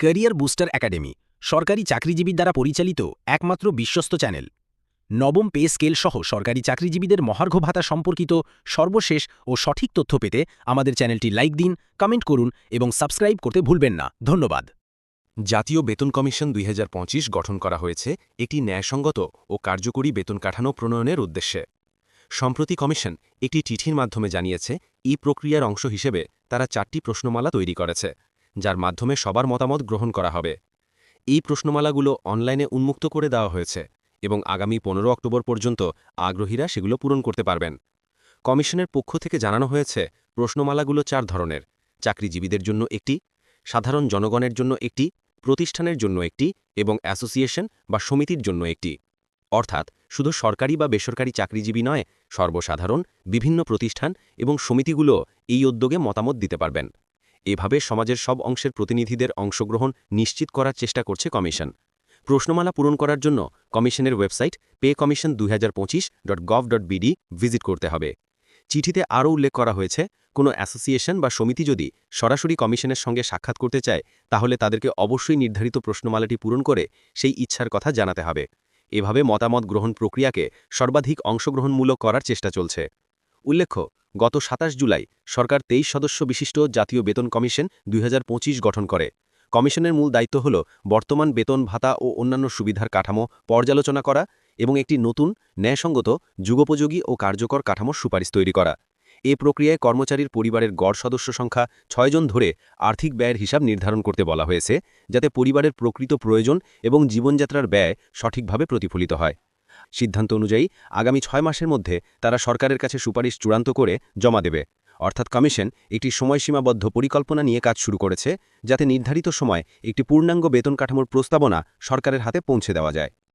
Career booster academy, সরকারি চাকরিজীবীর দ্বারা পরিচালিত একমাত্র বিশ্বস্ত চ্যানেল। নবম পে স্কেল সহ সরকারি চাকরিজীবীদের মহার্ঘ ভাতা সম্পর্কিত সর্বশেষ ও সঠিক তথ্য পেতে আমাদের চ্যানেলটি লাইক দিন, কমেন্ট করুন এবং সাবস্ক্রাইব করতে ভুলবেন না। ধন্যবাদ। জাতীয় বেতন কমিশন দুই হাজার পঁচিশ গঠন করা হয়েছে একটি ন্যায়সঙ্গত ও কার্যকরী বেতন কাঠামো প্রণয়নের উদ্দেশ্যে। সম্প্রতি কমিশন একটি চিঠির মাধ্যমে জানিয়েছে, এই প্রক্রিয়ার অংশ হিসেবে তারা চারটি প্রশ্নমালা তৈরি করেছে। যার মাধ্যমে সবার মতামত গ্রহণ করা হবে। এই প্রশ্নমালাগুলো অনলাইনে উন্মুক্ত করে দেওয়া হয়েছে এবং আগামী পনেরো অক্টোবর পর্যন্ত আগ্রহীরা সেগুলো পূরণ করতে পারবেন। কমিশনের পক্ষ থেকে জানানো হয়েছে, প্রশ্নমালাগুলো চার ধরনের। চাকরিজীবীদের জন্য একটি, সাধারণ জনগণের জন্য একটি, প্রতিষ্ঠানের জন্য একটি এবং অ্যাসোসিয়েশন বা সমিতির জন্য একটি। অর্থাৎ, শুধু সরকারি বা বেসরকারি চাকরিজীবী নয়, সর্বসাধারণ, বিভিন্ন প্রতিষ্ঠান এবং সমিতিগুলো এই উদ্যোগে মতামত দিতে পারবেন। এভাবে সমাজের সব অংশের প্রতিনিধিদের অংশগ্রহণ নিশ্চিত করার চেষ্টা করছে কমিশন। প্রশ্নমালা পূরণ করার জন্য কমিশনের ওয়েবসাইট পে কমিশন দুই ভিজিট করতে হবে। চিঠিতে আরও উল্লেখ করা হয়েছে, কোনো অ্যাসোসিয়েশন বা সমিতি যদি সরাসরি কমিশনের সঙ্গে সাক্ষাৎ করতে চায়, তাহলে তাদেরকে অবশ্যই নির্ধারিত প্রশ্নমালাটি পূরণ করে সেই ইচ্ছার কথা জানাতে হবে। এভাবে মতামত গ্রহণ প্রক্রিয়াকে সর্বাধিক অংশগ্রহণমূলক করার চেষ্টা চলছে। উল্লেখ্য, গত সাতাশ জুলাই সরকার তেইশ সদস্য বিশিষ্ট জাতীয় বেতন কমিশন দুই হাজার পঁচিশ গঠন করে। কমিশনের মূল দায়িত্ব হল বর্তমান বেতন ভাতা ও অন্যান্য সুবিধার কাঠামো পর্যালোচনা করা এবং একটি নতুন, ন্যায়সঙ্গত, যুগোপযোগী ও কার্যকর কাঠামোর সুপারিশ তৈরি করা। এ প্রক্রিয়ায় কর্মচারীর পরিবারের গড় সদস্য সংখ্যা ছয়জন ধরে আর্থিক ব্যয়ের হিসাব নির্ধারণ করতে বলা হয়েছে, যাতে পরিবারের প্রকৃত প্রয়োজন এবং জীবনযাত্রার ব্যয় সঠিকভাবে প্রতিফলিত হয়। সিদ্ধান্ত অনুযায়ী আগামী ছয় মাসের মধ্যে তারা সরকারের কাছে সুপারিশ চূড়ান্ত করে জমা দেবে। অর্থাৎ কমিশন একটি সময়সীমাবদ্ধ পরিকল্পনা নিয়ে কাজ শুরু করেছে, যাতে নির্ধারিত সময় একটি পূর্ণাঙ্গ বেতন কাঠামোর প্রস্তাবনা সরকারের হাতে পৌঁছে দেওয়া যায়।